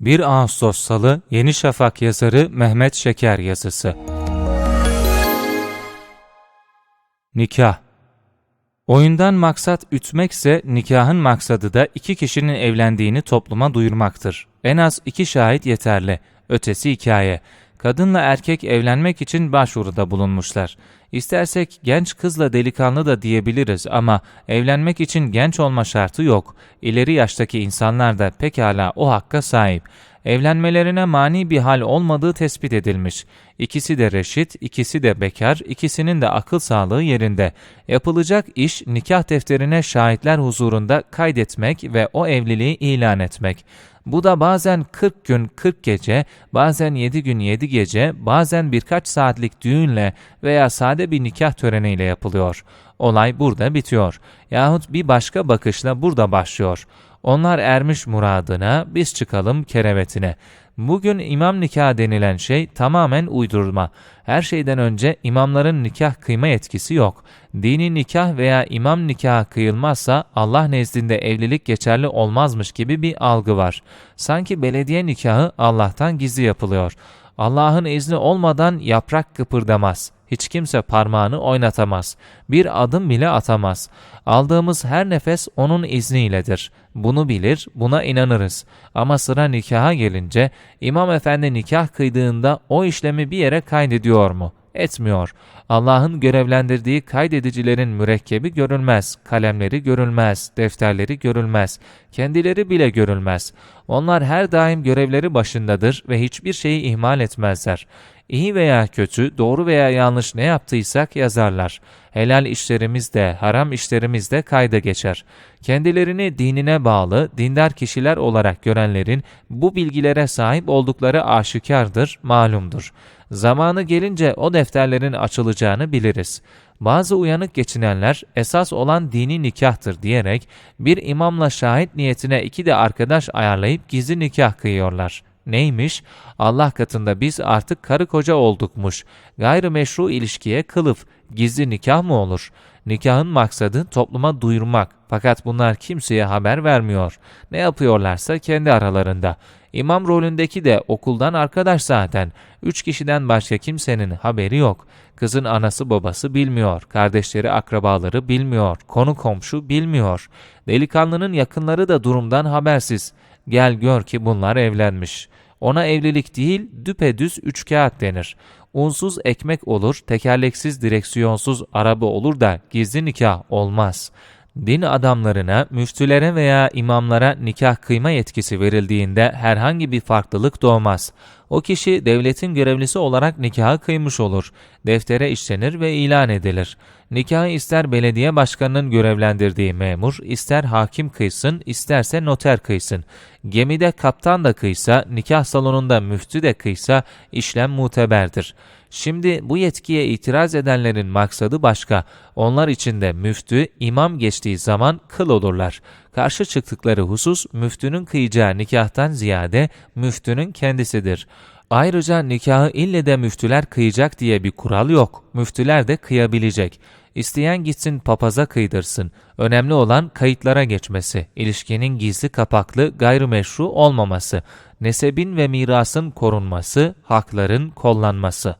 1 Ağustos Salı Yeni Şafak yazarı Mehmet Şeker yazısı. Nikah Oyundan maksat ütmekse nikahın maksadı da iki kişinin evlendiğini topluma duyurmaktır. En az iki şahit yeterli. Ötesi hikaye. Kadınla erkek evlenmek için başvuruda bulunmuşlar. İstersek genç kızla delikanlı da diyebiliriz ama evlenmek için genç olma şartı yok. İleri yaştaki insanlar da pekala o hakka sahip. Evlenmelerine mani bir hal olmadığı tespit edilmiş. İkisi de reşit, ikisi de bekar, ikisinin de akıl sağlığı yerinde. Yapılacak iş nikah defterine şahitler huzurunda kaydetmek ve o evliliği ilan etmek. Bu da bazen 40 gün 40 gece, bazen 7 gün 7 gece, bazen birkaç saatlik düğünle veya sade bir nikah töreniyle yapılıyor. Olay burada bitiyor. Yahut bir başka bakışla burada başlıyor. Onlar ermiş muradına, biz çıkalım kerevetine. Bugün imam nikah denilen şey tamamen uydurma. Her şeyden önce imamların nikah kıyma yetkisi yok. Dini nikah veya imam nikahı kıyılmazsa Allah nezdinde evlilik geçerli olmazmış gibi bir algı var. Sanki belediye nikahı Allah'tan gizli yapılıyor. Allah'ın izni olmadan yaprak kıpırdamaz. Hiç kimse parmağını oynatamaz. Bir adım bile atamaz. Aldığımız her nefes onun izniyledir. Bunu bilir, buna inanırız. Ama sıra nikaha gelince İmam Efendi nikah kıydığında o işlemi bir yere kaydediyor mu? Etmiyor. Allah'ın görevlendirdiği kaydedicilerin mürekkebi görülmez, kalemleri görülmez, defterleri görülmez, kendileri bile görülmez. Onlar her daim görevleri başındadır ve hiçbir şeyi ihmal etmezler. İyi veya kötü, doğru veya yanlış ne yaptıysak yazarlar. Helal işlerimiz de, haram işlerimiz de kayda geçer. Kendilerini dinine bağlı, dindar kişiler olarak görenlerin bu bilgilere sahip oldukları aşikardır, malumdur. Zamanı gelince o defterlerin açılacağını biliriz. Bazı uyanık geçinenler esas olan dini nikahtır diyerek bir imamla şahit niyetine iki de arkadaş ayarlayıp gizli nikah kıyıyorlar. Neymiş? Allah katında biz artık karı koca oldukmuş. Gayrimeşru ilişkiye kılıf, gizli nikah mı olur? Nikahın maksadı topluma duyurmak. Fakat bunlar kimseye haber vermiyor. Ne yapıyorlarsa kendi aralarında. İmam rolündeki de okuldan arkadaş zaten. Üç kişiden başka kimsenin haberi yok. Kızın anası babası bilmiyor. Kardeşleri akrabaları bilmiyor. Konu komşu bilmiyor. Delikanlının yakınları da durumdan habersiz. Gel gör ki bunlar evlenmiş. Ona evlilik değil, düpedüz üç kağıt denir. Unsuz ekmek olur, tekerleksiz direksiyonsuz araba olur da gizli nikah olmaz. Din adamlarına, müftülere veya imamlara nikah kıyma yetkisi verildiğinde herhangi bir farklılık doğmaz. O kişi devletin görevlisi olarak nikahı kıymış olur. Deftere işlenir ve ilan edilir. Nikahı ister belediye başkanının görevlendirdiği memur, ister hakim kıysın, isterse noter kıysın. Gemide kaptan da kıysa, nikah salonunda müftü de kıysa işlem muteberdir. Şimdi bu yetkiye itiraz edenlerin maksadı başka. Onlar için de müftü, imam geçtiği zaman kıl olurlar. Karşı çıktıkları husus müftünün kıyacağı nikahtan ziyade müftünün kendisidir. Ayrıca nikahı ille de müftüler kıyacak diye bir kural yok. Müftüler de kıyabilecek. İsteyen gitsin papaza kıydırsın. Önemli olan kayıtlara geçmesi, ilişkinin gizli kapaklı gayrimeşru olmaması, nesebin ve mirasın korunması, hakların kollanması.